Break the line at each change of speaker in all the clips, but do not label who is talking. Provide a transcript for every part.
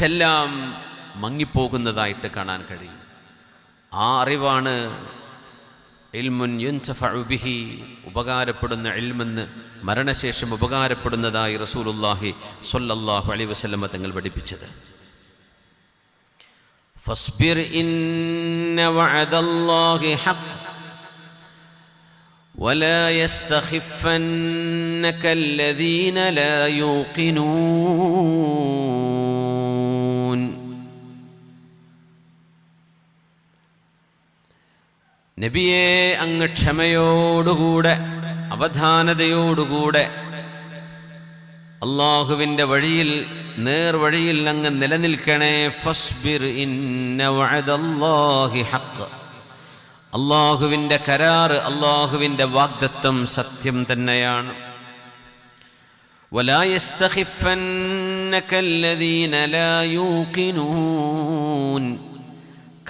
മറ്റെല്ലാം മങ്ങിപ്പോകുന്നതായിട്ട് കാണാൻ കഴിയും ആ അറിവാണ് ഇൽമുൻ യുൻതഫഉ ബിഹി ഉപകാരപ്പെടുന്ന ഇൽമെന്ന് മരണശേഷം ഉപകാരപ്പെടുന്നതായി റസൂലുള്ളാഹി സ്വല്ലല്ലാഹു അലൈഹി വസല്ലമ തങ്ങൾ പഠിപ്പിച്ചത് فاصبر إن وعد الله حق ولا يستخفنك الذين لا يوقنون നബിയെ അങ്ങ് ക്ഷമയോടുകൂടെ അവധാനതയോടുകൂടെ. അള്ളാഹുവിന്റെ വഴിയിൽ നേർവഴിയിൽ അങ്ങ് നിലനിൽക്കണേ. ഫസ്ബിർ അള്ളാഹുവിന്റെ കരാറ് അള്ളാഹുവിന്റെ വാഗ്ദത്വം സത്യം തന്നെയാണ്.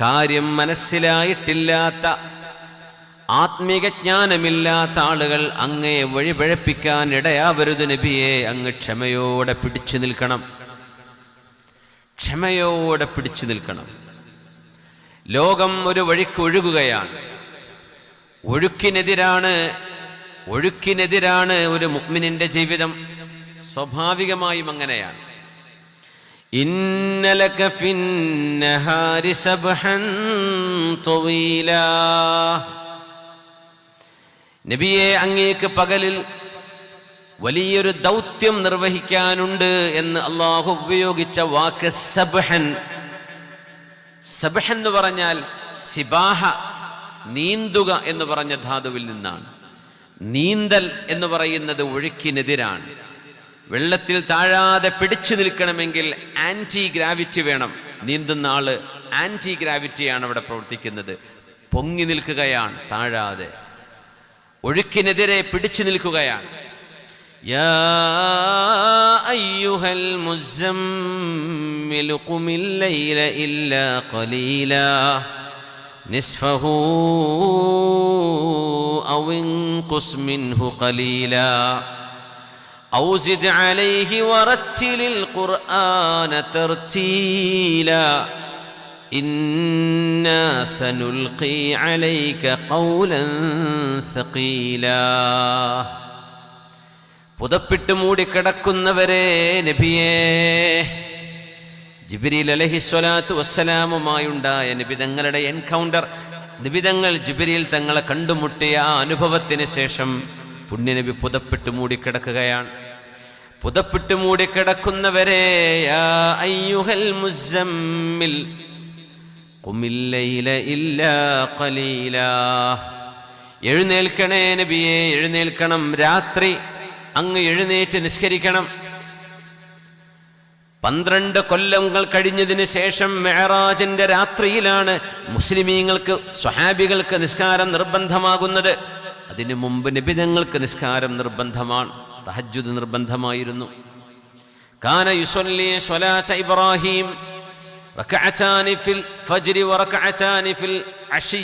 കാര്യം മനസ്സിലായിട്ടില്ലാത്ത ആത്മീക ജ്ഞാനമില്ലാത്ത ആളുകൾ അങ്ങയെ വഴിപഴപ്പിക്കാൻ ഇടയാവരുത് നബിയെ അങ്ങ് ക്ഷമയോടെ പിടിച്ചു നിൽക്കണം. ക്ഷമയോടെ പിടിച്ചു നിൽക്കണം. ലോകം ഒരു വഴിക്ക് ഒഴുകുകയാണ്. ഒഴുക്കിനെതിരാണ് ഒഴുക്കിനെതിരാണ് ഒരു മുഗ്മിനിന്റെ ജീവിതം. സ്വാഭാവികമായും അങ്ങനെയാണ്. ഇന്നലക ഫിന്നഹാരി സബ്ഹൻ ത്വീലാ. നബിയെ അങ്ങേക്ക് പകലിൽ വലിയൊരു ദൗത്യം നിർവഹിക്കാനുണ്ട് എന്ന് അള്ളാഹു ഉപയോഗിച്ച വാക്ക് സബ്ഹൻ. സബ്ഹൻ എന്ന് പറഞ്ഞാൽ സിബാഹ നീന്തുക എന്ന് പറഞ്ഞ ധാതുവിൽ നിന്നാണ്. നീന്തൽ എന്ന് പറയുന്നത് ഒഴുക്കിനെതിരാണ്. വെള്ളത്തിൽ താഴാതെ പിടിച്ചു നിൽക്കണമെങ്കിൽ ആന്റി ഗ്രാവിറ്റി വേണം. നീന്തുന്ന ആൾ ആന്റി ഗ്രാവിറ്റിയാണ് അവിടെ പ്രവർത്തിക്കുന്നത്. പൊങ്ങി നിൽക്കുകയാണ് താഴാതെ. ഒഴുക്കിനെതിരെ പിടിച്ചു നിൽക്കുകയാണ്. യാ അയ്യുഹൽ മുസമ്മിൽ ഖുർആന ലൈല إنا سنلقي عليك قولا ثقيلا പുതപ്പിട്ട് മൂടിക്കിടക്കുന്നവരെ നബിയേ ജിബിരിൽ അലഹിസ്വലാത്തു വസ്സലാമുമായുണ്ടായ നിബിതങ്ങളുടെ എൻകൗണ്ടർ നിബിതങ്ങൾ ജിബിരിൽ തങ്ങളെ കണ്ടുമുട്ടിയ ആ അനുഭവത്തിന് ശേഷം പുണ്യനബി പുതപ്പിട്ട് മൂടിക്കിടക്കുകയാണ് പുതപ്പിട്ട് മൂടിക്കിടക്കുന്നവരെ യാ അയ്യുഹൽ മുസമ്മിൽ എഴുന്നേൽക്കണേ നബിയെ എഴുന്നേൽക്കണം. രാത്രി അങ്ങ് എഴുന്നേറ്റ് നിസ്കരിക്കണം. പന്ത്രണ്ട് കൊല്ലങ്ങൾ കഴിഞ്ഞതിന് ശേഷം മെഹറാജിന്റെ രാത്രിയിലാണ് മുസ്ലിമീങ്ങൾക്ക് സ്വഹാബികൾക്ക് നിസ്കാരം നിർബന്ധമാകുന്നത്. അതിനു മുമ്പ് നിബിതങ്ങൾക്ക് നിസ്കാരം നിർബന്ധമാണ്. തഹജ്ജുദ് നിർബന്ധമായിരുന്നു. കാന യുസൊല്ലി സ്വലാത്ത ഇബ്രാഹിം. ഫിൽ ഫജ്രി ഫിൽ അശി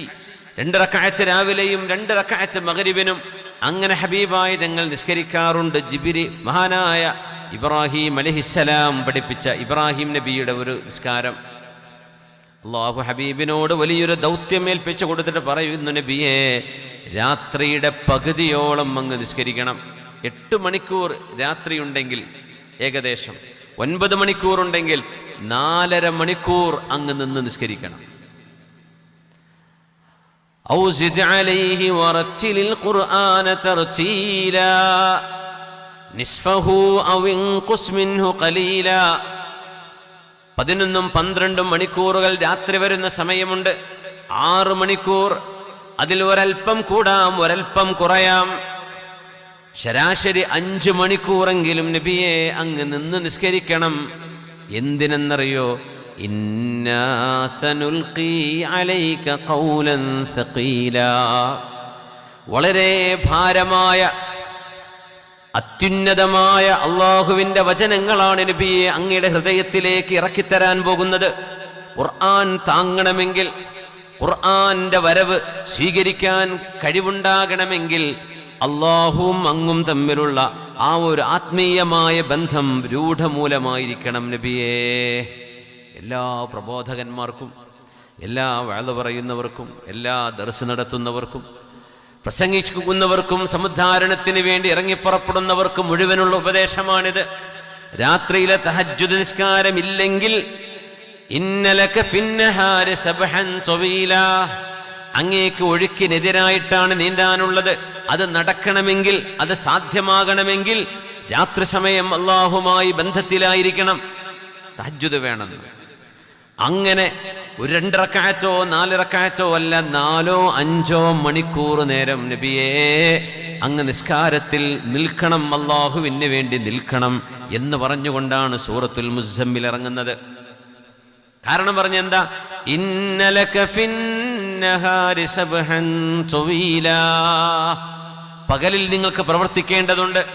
രണ്ട് റക്അത്ത് രാവിലെയും രണ്ട് റക്അത്ത് മഗ്രിബിനും അങ്ങനെ ഹബീബായ തങ്ങൾ നിസ്കരിക്കാറുണ്ട്. ജിബിരി മഹാനായ ഇബ്രാഹിം അലഹിസ്സലാം പഠിപ്പിച്ച ഇബ്രാഹിം നബിയുടെ ഒരു നിസ്കാരം. അള്ളാഹു ഹബീബിനോട് വലിയൊരു ദൗത്യം ഏൽപ്പിച്ചു കൊടുത്തിട്ട് പറയുന്നു നബിയെ രാത്രിയുടെ പകുതിയോളം അങ്ങ് നിസ്കരിക്കണം. എട്ട് മണിക്കൂർ രാത്രിയുണ്ടെങ്കിൽ ഏകദേശം ഒൻപത് മണിക്കൂർ ഉണ്ടെങ്കിൽ നാലര മണിക്കൂർ അങ്ങ് നിന്ന് നിസ്കരിക്കണം. പതിനൊന്നും പന്ത്രണ്ടും മണിക്കൂറുകൾ രാത്രി വരുന്ന സമയമുണ്ട്. ആറു മണിക്കൂർ. അതിൽ ഒരൽപ്പം കൂടാം ഒരൽപ്പം കുറയാം. ശരാശരി അഞ്ചു മണിക്കൂറെങ്കിലും നബിയെ അങ്ങ് നിന്ന് നിസ്കരിക്കണം. എന്തിനെന്നറിയോ? വളരെ ഭാരമായ അത്യുന്നതമായ അള്ളാഹുവിന്റെ വചനങ്ങളാണ് നബിയെ അങ്ങയുടെ ഹൃദയത്തിലേക്ക് ഇറക്കിത്തരാൻ പോകുന്നത്. ഖുർആൻ താങ്ങണമെങ്കിൽ ഖുർആന്റെ വരവ് സ്വീകരിക്കാൻ കഴിവുണ്ടാകണമെങ്കിൽ അള്ളാഹുവും അങ്ങും തമ്മിലുള്ള ആ ഒരു ആത്മീയമായ ബന്ധം രൂഢമൂലമായിരിക്കണം നബിയേ എല്ലാ പ്രബോധകന്മാർക്കും എല്ലാ വാഴ പറയുന്നവർക്കും എല്ലാ ദർശ നടത്തുന്നവർക്കും പ്രസംഗിക്കുന്നവർക്കും സമുദ്ധാരണത്തിന് വേണ്ടി ഇറങ്ങിപ്പുറപ്പെടുന്നവർക്കും മുഴുവനുള്ള ഉപദേശമാണിത് രാത്രിയിലെ തഹജ്ജുദ് നിസ്കാരം ഇല്ലെങ്കിൽ ഇന്നലക സബഹൻ ത്വവീല. അങ്ങേക്ക് ഒഴുക്കിനെതിരായിട്ടാണ് നീന്താനുള്ളത്. അത് നടക്കണമെങ്കിൽ അത് സാധ്യമാകണമെങ്കിൽ രാത്രി സമയം അള്ളാഹുമായി ബന്ധത്തിലായിരിക്കണം. തജ്ജുത് വേണം. അങ്ങനെ ഒരു രണ്ടിറക്കാച്ചോ നാലിറക്കാച്ചോ അല്ല നാലോ അഞ്ചോ മണിക്കൂർ നേരം നബിയേ അങ്ങ് നിസ്കാരത്തിൽ നിൽക്കണം അള്ളാഹുവിന് വേണ്ടി നിൽക്കണം എന്ന് പറഞ്ഞുകൊണ്ടാണ് സൂറത്തുൽ മുസമ്മിൽ ഇറങ്ങുന്നത്. കാരണം പറഞ്ഞ എന്താ പകലിൽ നിങ്ങൾക്ക് പ്രവർത്തിക്കേണ്ടതുണ്ട്.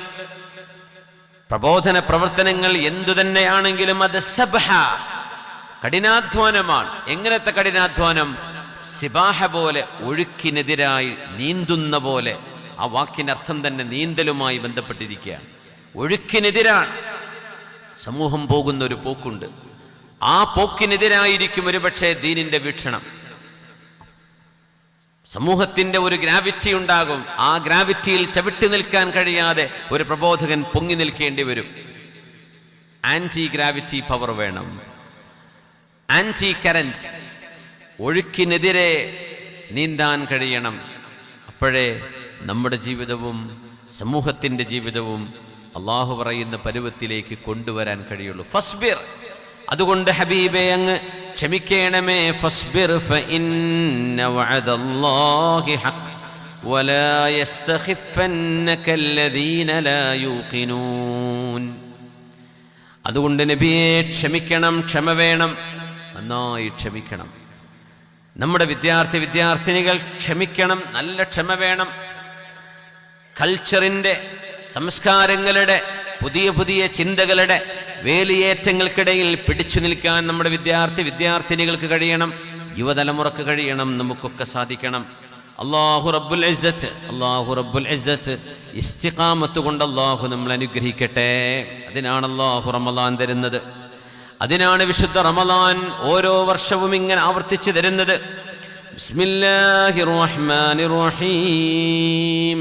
പ്രബോധന പ്രവർത്തനങ്ങൾ എന്തു തന്നെയാണെങ്കിലും അത് സബഹ കഠിനാധ്വാനമാണ്. എങ്ങനത്തെ കഠിനാധ്വാനം? സിബാഹ പോലെ ഒഴുക്കിനെതിരായി നീന്തുന്ന പോലെ. ആ വാക്കിന് അർത്ഥം തന്നെ നീന്തലുമായി ബന്ധപ്പെട്ടിരിക്കുകയാണ്. ഒഴുക്കിനെതിരാണ്. സമൂഹം പോകുന്ന ഒരു പോക്കുണ്ട്. ആ പോക്കിനെതിരായിരിക്കും ഒരുപക്ഷെ ദീനിന്റെ വീക്ഷണം. സമൂഹത്തിന്റെ ഒരു ഗ്രാവിറ്റി ഉണ്ടാകും. ആ ഗ്രാവിറ്റിയിൽ ചവിട്ടി നിൽക്കാൻ കഴിയാതെ ഒരു പ്രബോധകൻ പൊങ്ങി നിൽക്കേണ്ടി വരും. ആന്റി ഗ്രാവിറ്റി പവർ വേണം. ആന്റി കറൻസ് ഒഴുക്കിനെതിരെ നീന്താൻ കഴിയണം. അപ്പോഴേ നമ്മുടെ ജീവിതവും സമൂഹത്തിന്റെ ജീവിതവും അള്ളാഹു പറയുന്ന പരുവത്തിലേക്ക് കൊണ്ടുവരാൻ കഴിയുള്ളൂ. ഫസ്ബിർ അതുകൊണ്ട് ഹബീബെ അങ്ങ് ക്ഷമിക്കണമേ ഫസ്ബിർ ഫഇന്ന വഅദല്ലാഹി ഹഖ് ولا يستخفنك الذين لا يوقنون അതുകൊണ്ട് നബിയെ ക്ഷമിക്കണം ക്ഷമ വേണം നന്നായി ക്ഷമിക്കണം നമ്മുടെ വിദ്യാർത്ഥി വിദ്യാർത്ഥിനികൾ ക്ഷമിക്കണം നല്ല ക്ഷമ വേണം കൾച്ചറിൻ്റെ സംസ്കാരങ്ങളുടെ പുതിയ പുതിയ ചിന്തകളുടെ വേലിയേറ്റങ്ങൾക്കിടയിൽ പിടിച്ചു നിൽക്കാൻ നമ്മുടെ വിദ്യാർത്ഥി വിദ്യാർത്ഥിനികൾക്ക് കഴിയണം യുവതലമുറക്ക് കഴിയണം നമുക്കൊക്കെ സാധിക്കണം. അള്ളാഹു റബ്ബുൽ അള്ളാഹു റബ്ബുൽ ഇസ്സത്ത് ഇസ്തിഖാമത്ത് കൊണ്ട് അള്ളാഹു നമ്മൾ അനുഗ്രഹിക്കട്ടെ. അതിനാണ് അള്ളാഹു റമലാൻ തരുന്നത്. അതിനാണ് വിശുദ്ധ റമലാൻ ഓരോ വർഷവും ഇങ്ങനെ ആവർത്തിച്ചു തരുന്നത്. ബിസ്മില്ലാഹിർ റഹ്മാനിർ റഹീം.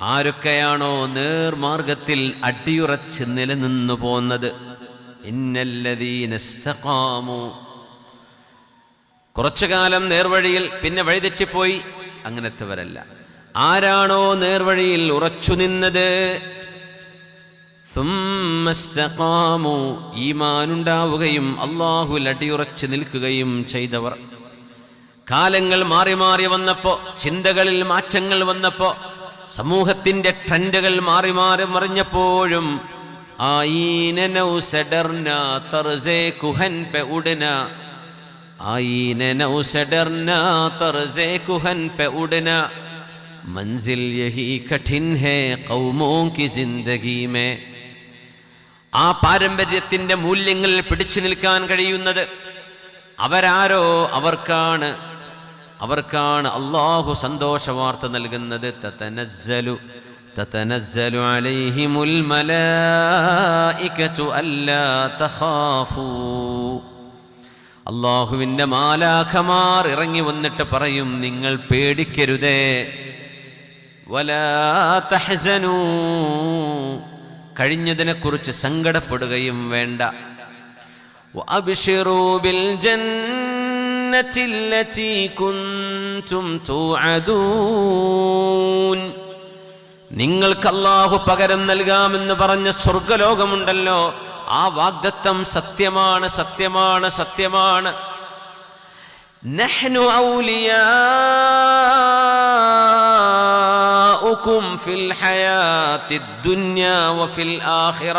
ആരൊക്കെയാണോ നേർമാർഗത്തിൽ അടിയുറച്ച് നിലനിന്നു പോന്നത്? ഇന്നല്ലതീനസ്തകാമോ കുറച്ചു കാലം നേർവഴിയിൽ പിന്നെ വഴിതെറ്റിപ്പോയി. അങ്ങനത്തെവരല്ല. ആരാണോ നേർവഴിയിൽ ഉറച്ചു നിന്നത്? സുമ്മസ്തഖാമു ഈമാനുണ്ടാവുകയും അള്ളാഹുൽ അടിയുറച്ച് നിൽക്കുകയും ചെയ്തവർ. കാലങ്ങൾ മാറി മാറി വന്നപ്പോ ചിന്തകളിൽ മാറ്റങ്ങൾ വന്നപ്പോ സമൂഹത്തിന്റെ ട്രെൻഡുകൾ മാറി മാറി മറിഞ്ഞപ്പോഴും ആയീന നൗസഡർന തർസേ കുഹൻ പെ ഉടന ആയീന നൗസഡർന തർസേ കുഹൻ പെ ഉടന मंजिल यही कठिन है कौमों की जिंदगी में ആ പാരമ്പര്യത്തിന്റെ മൂല്യങ്ങൾ പിടിച്ചു നിൽക്കാൻ കഴിയുന്നത് അവരാരോ അവർക്കാണ് അവർക്കാണ് അള്ളാഹു സന്തോഷ വാർത്ത നൽകുന്നത് തതനസ്സലു തതനസ്സലു അലൈഹിമുൽ മലായികതു അല്ലാ തഖാഫൂ അള്ളാഹുവിൻ്റെ മാലാഖമാർ ഇറങ്ങി വന്നിട്ട് പറയും നിങ്ങൾ പേടിക്കരുതേ വലാ തഹ്സനൂ കഴിഞ്ഞതിനെക്കുറിച്ച് സങ്കടപ്പെടുകയും വേണ്ട وأبشروا بالجنة التي كنتم توعدون നിങ്ങൾക്ക് അള്ളാഹു പകരം നൽകാമെന്ന് പറഞ്ഞ സ്വർഗലോകമുണ്ടല്ലോ ആ വാഗ്ദത്തം സത്യമാണ് സത്യമാണ് സത്യമാണ് നഹ്നു ഔലിയാഉകും ഫിൽ ഹയാത്തി ദുനിയ വഫിൽ ആഖിറ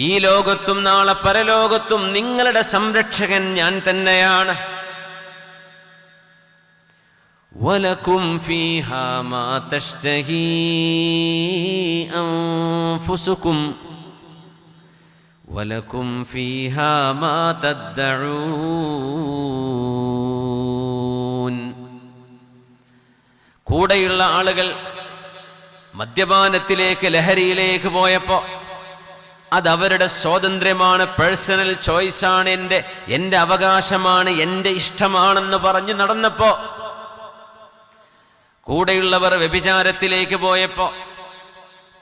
ഈ ലോകത്തും നാളെ പരലോകത്തും നിങ്ങളുടെ സംരക്ഷകൻ ഞാൻ തന്നെയാണ് ولكم فيها ما تشتهي أنفسكم ولكم فيها ما تدعون കൂടെയുള്ള ആളുകൾ മദ്യപാനത്തിലേക്ക് ലഹരിയിലേക്ക് പോയപ്പോ അത് അവരുടെ സ്വാതന്ത്ര്യമാണ് പേഴ്സണൽ ചോയ്സാണ് എന്റെ എന്റെ അവകാശമാണ് എന്റെ ഇഷ്ടമാണെന്ന് പറഞ്ഞു നടന്നപ്പോ കൂടെയുള്ളവർ വ്യഭിചാരത്തിലേക്ക് പോയപ്പോ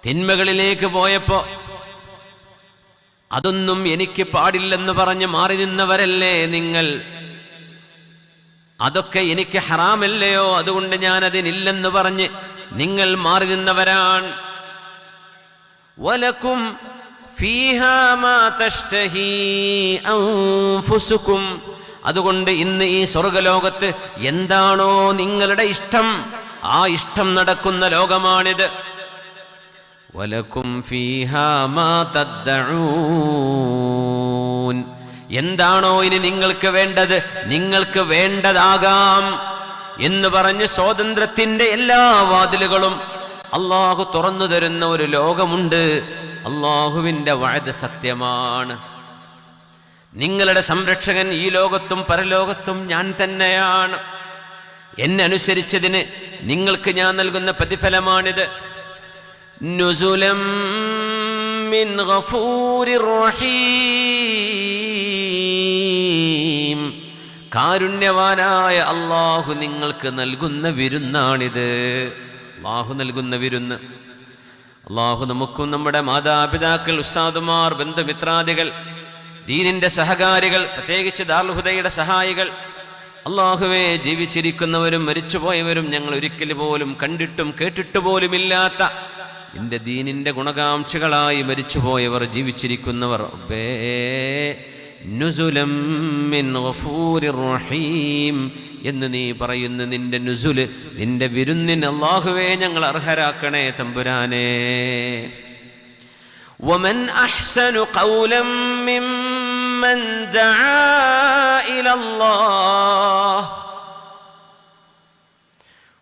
തിന്മകളിലേക്ക് പോയപ്പോ അതൊന്നും എനിക്ക് പാടില്ലെന്ന് പറഞ്ഞ് മാറി നിന്നവരല്ലേ നിങ്ങൾ? അതൊക്കെ എനിക്ക് ഹറാമല്ലയോ? അതുകൊണ്ട് ഞാൻ അതിനില്ലെന്ന് പറഞ്ഞ് നിങ്ങൾ മാറി നിന്നവരാണ്. വലക്കും അതുകൊണ്ട് ഇന്ന് ഈ സ്വർഗലോകത്ത് എന്താണോ നിങ്ങളുടെ ഇഷ്ടം? ആ ഇഷ്ടം നടക്കുന്ന ലോകമാണിത്. വലക്കും എന്താണോ ഇനി നിങ്ങൾക്ക് വേണ്ടത്? നിങ്ങൾക്ക് വേണ്ടതാകാം. എന്ന് പറഞ്ഞ് സ്വാതന്ത്ര്യത്തിന്റെ എല്ലാ വാതിലുകളും അള്ളാഹു തുറന്നു തരുന്ന ഒരു ലോകമുണ്ട്. അള്ളാഹുവിന്റെ വഴത് സത്യമാണ്. നിങ്ങളുടെ സംരക്ഷകൻ ഈ ലോകത്തും പരലോകത്തും ഞാൻ തന്നെയാണ്. എന്നെ അനുസരിച്ചതിന് നിങ്ങൾക്ക് ഞാൻ നൽകുന്ന പ്രതിഫലമാണിത്. നുസുലം മിൻ ഗഫൂരിർ റഹീം. കാരുണ്യവാനായ അള്ളാഹു നിങ്ങൾക്ക് നൽകുന്ന വിരുന്നാണിത്. അള്ളാഹു നൽകുന്ന വിരുന്ന്. അള്ളാഹു നമുക്കും നമ്മുടെ മാതാപിതാക്കൾ ഉസ്താദുമാർ ബന്ധുമിത്രാദികൾ ദീനിന്റെ സഹകാരികൾ പ്രത്യേകിച്ച് ദാർഹുദയുടെ സഹായികൾ അള്ളാഹുവെ ജീവിച്ചിരിക്കുന്നവരും മരിച്ചുപോയവരും ഞങ്ങൾ ഒരിക്കൽ പോലും കണ്ടിട്ടും കേട്ടിട്ട് പോലുമില്ലാത്ത നിന്റെ ദീനിന്റെ ഗുണകാംക്ഷികളായി മരിച്ചുപോയവർ ജീവിച്ചിരിക്കുന്നവർ. റബ്ബേ, നുസുലം മിൻ ഗഫൂരിർ റഹീം എന്ന് നീ പറയുന്ന നിന്റെ നുസുല് നിന്റെ വിരുന്നിന് അള്ളാഹുവേ ഞങ്ങൾ അർഹരാക്കണേ തമ്പുരാനേ ومن احسن قولا ممن دعا الى الله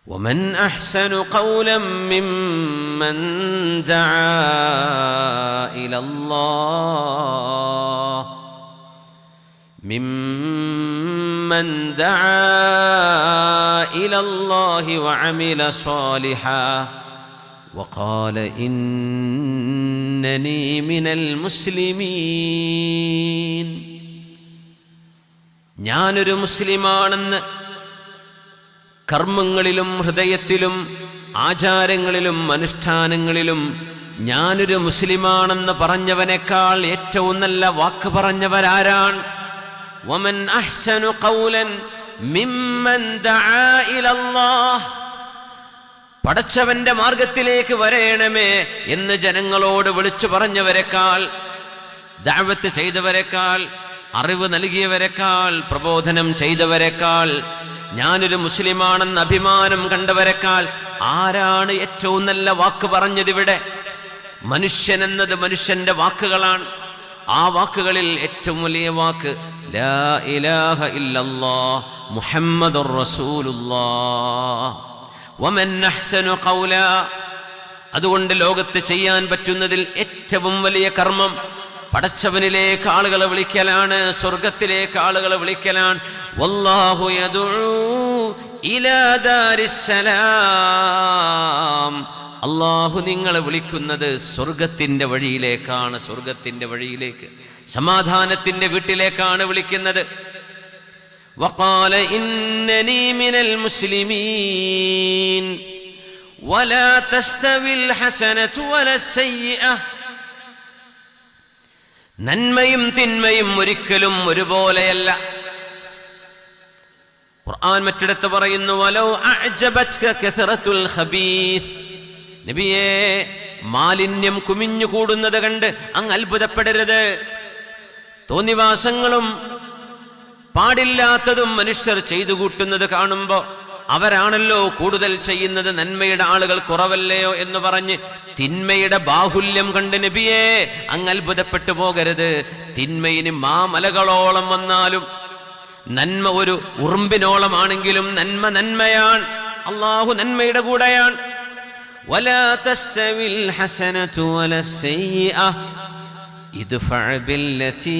ومن احسن قولا ممن دعا الى الله ممن دعا الى الله وعمل صالحا وقال انني من المسلمين ഞാനൊരു മുസ്ലിമാണെന്ന് കർമ്മങ്ങളിലും ഹൃദയത്തിലും ആചാരങ്ങളിലും അനുഷ്ഠാനങ്ങളിലും ഞാനൊരു മുസ്ലിമാണെന്ന് പറഞ്ഞവനേക്കാൾ ഏറ്റവും നല്ല വാക്ക് പറഞ്ഞവരാരാണ് വമൻ قولا ممن دعا الى الله പടച്ചവന്റെ മാർഗത്തിലേക്ക് വരയണമേ എന്ന് ജനങ്ങളോട് വിളിച്ചു പറഞ്ഞവരെക്കാൾ ദാവത്ത് ചെയ്തവരെക്കാൾ അറിവ് നൽകിയവരെക്കാൾ പ്രബോധനം ചെയ്തവരെക്കാൾ ഞാനൊരു മുസ്ലിമാണെന്ന് അഭിമാനം കണ്ടവരെക്കാൾ ആരാണ് ഏറ്റവും നല്ല വാക്ക് പറഞ്ഞതിവിടെ? മനുഷ്യൻ എന്നത് മനുഷ്യന്റെ വാക്കുകളാണ്. ആ വാക്കുകളിൽ ഏറ്റവും വലിയ വാക്ക് ലാ ഇലാഹ ഖൗലാ. അതുകൊണ്ട് ലോകത്ത് ചെയ്യാൻ പറ്റുന്നതിൽ ഏറ്റവും വലിയ കർമ്മം പടച്ചവനിലേക്ക് ആളുകളെ വിളിക്കലാണ് സ്വർഗത്തിലേക്ക് ആളുകളെ വിളിക്കലാണ്. വല്ലാഹു ഇലാ ദാരിസ്സലാം അള്ളാഹു നിങ്ങളെ വിളിക്കുന്നത് സ്വർഗത്തിന്റെ വഴിയിലേക്കാണ് സ്വർഗത്തിന്റെ വഴിയിലേക്ക് സമാധാനത്തിന്റെ വീട്ടിലേക്കാണ് വിളിക്കുന്നത് وقال إنني من المسلمين ولا تستوي الحسنة ولا السيئة നന്മയും തിന്മയും ഒരിക്കലും ഒരുപോലെയല്ല ഖുർആൻ മറ്റിടത്ത് പറയുന്നു വലോ അഅ്ജബത്ക കസറത്തുൽ ഖബീസ് നബിയേ മാലിന്യം കുമിഞ്ഞു കൂടുന്നത് കണ്ട് അങ്ങ് അത്ഭുതപ്പെടരുത്. തോന്നിവാസങ്ങളും പാടില്ലാത്തതും മനുഷ്യർ ചെയ്തു കൂട്ടുന്നത് കാണുമ്പോൾ അവരാണല്ലോ കൂടുതൽ ചെയ്യുന്നത് നന്മയുടെ ആളുകൾ കുറവല്ലയോ എന്ന് പറഞ്ഞ് തിന്മയുടെ ബാഹുല്യം കണ്ട് നബിയേ അങ്ങ് അത്ഭുതപ്പെട്ടു പോകരുത്. തിന്മയിന് മാമലകളോളം വന്നാലും നന്മ ഒരു ഉറുമ്പിനോളമാണെങ്കിലും നന്മ നന്മയാണ്. അള്ളാഹു നന്മയുടെ കൂടെയാണ്. ولا تستوي الحسنة ولا السيئة. ادفع بالتي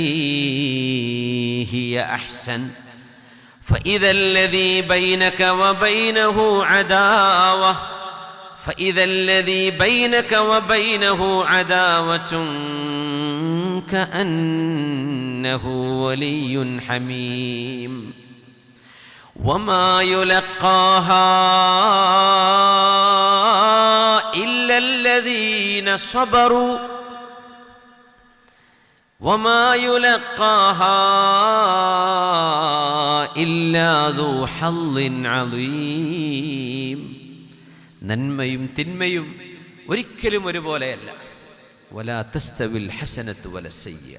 هي أحسن. فإذا الذي بينك وبينه عداوة فإذا الذي بينك وبينه عداوة كأنه ولي حميم. وما يلقاها إلا الذين صبروا وما يلقاها إلا ذو حظ عظيم നന്മയും തിന്മയും ഒരിക്കലും ഒരുപോലെയല്ല വലാ തസ്തവിൽ ഹസനത്ത് വല സയ്യ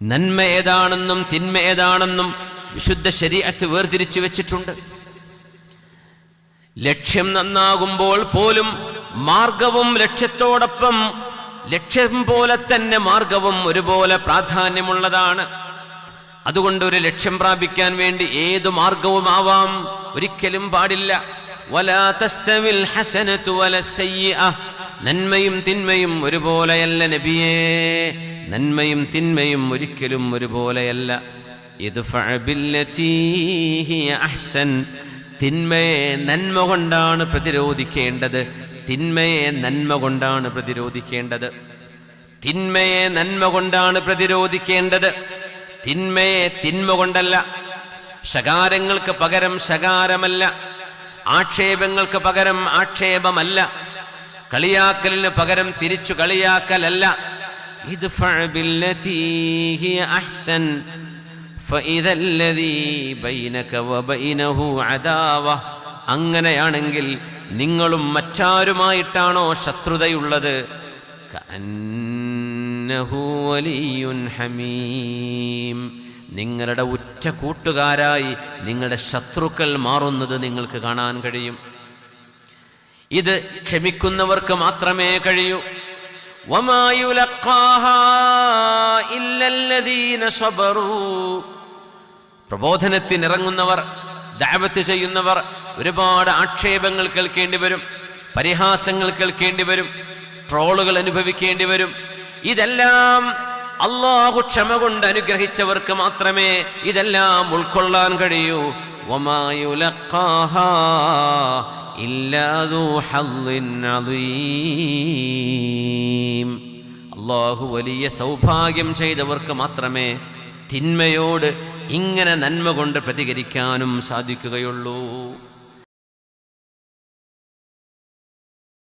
നന്മ ഏതാണെന്നും തിന്മ ഏതാണെന്നും വിശുദ്ധ ശരീരത്ത് വേർതിരിച്ചു വെച്ചിട്ടുണ്ട്. ലക്ഷ്യം നന്നാകുമ്പോൾ പോലും മാർഗവും ലക്ഷ്യത്തോടൊപ്പം ലക്ഷ്യം പോലെ തന്നെ മാർഗവും ഒരുപോലെ പ്രാധാന്യമുള്ളതാണ്. അതുകൊണ്ട് ഒരു ലക്ഷ്യം പ്രാപിക്കാൻ വേണ്ടി ഏതു മാർഗവുമാവാം ഒരിക്കലും പാടില്ല. നന്മയും തിന്മയും ഒരുപോലെയല്ല നബിയേ. നന്മയും തിന്മയും ഒരിക്കലും ഒരുപോലെയല്ല. തിന്മയെ നന്മ കൊണ്ടാണ് പ്രതിരോധിക്കേണ്ടത്. തിന്മയെ നന്മ കൊണ്ടാണ് പ്രതിരോധിക്കേണ്ടത്. തിന്മയെ നന്മ കൊണ്ടാണ് പ്രതിരോധിക്കേണ്ടത്. തിന്മയെ തിന്മ കൊണ്ടല്ല. ശകാരങ്ങൾക്ക് പകരം ശകാരമല്ല. ആക്ഷേപങ്ങൾക്ക് പകരം ആക്ഷേപമല്ല. കളിയാക്കലിന് പകരം തിരിച്ചു കളിയാക്കലല്ല. ഇത് فإذا الذي بينك وبينه عداوة അങ്ങനെയാണെങ്കിൽ നിങ്ങളും മറ്റാരുമായിട്ടാണോ ശത്രുതയുള്ളത് കഅന്നഹു വലിയുൻ ഹമീം നിങ്ങളുടെ ഉറ്റ കൂട്ടുകാരായി നിങ്ങളുടെ ശത്രുക്കൾ മാറുന്നത് നിങ്ങൾക്ക് കാണാൻ കഴിയും ഇത് ക്ഷമിക്കുന്നവർക്ക് മാത്രമേ കഴിയൂ وما يلقاها إلا الذين صبروا പ്രബോധനത്തിനിറങ്ങുന്നവർ ദാപത്ത് ചെയ്യുന്നവർ ഒരുപാട് ആക്ഷേപങ്ങൾ കേൾക്കേണ്ടി വരും പരിഹാസങ്ങൾ കേൾക്കേണ്ടി വരും ട്രോളുകൾ അനുഭവിക്കേണ്ടി വരും. ഇതെല്ലാം അള്ളാഹു ക്ഷമ കൊണ്ട് അനുഗ്രഹിച്ചവർക്ക് മാത്രമേ ഇതെല്ലാം ഉൾക്കൊള്ളാൻ കഴിയൂ. അള്ളാഹു വലിയ സൗഭാഗ്യം ചെയ്തവർക്ക് മാത്രമേ തിന്മയോട് ഇങ്ങനെ നന്മ കൊണ്ട് പ്രതികരിക്കാനും സാധിക്കുകയുള്ളൂ.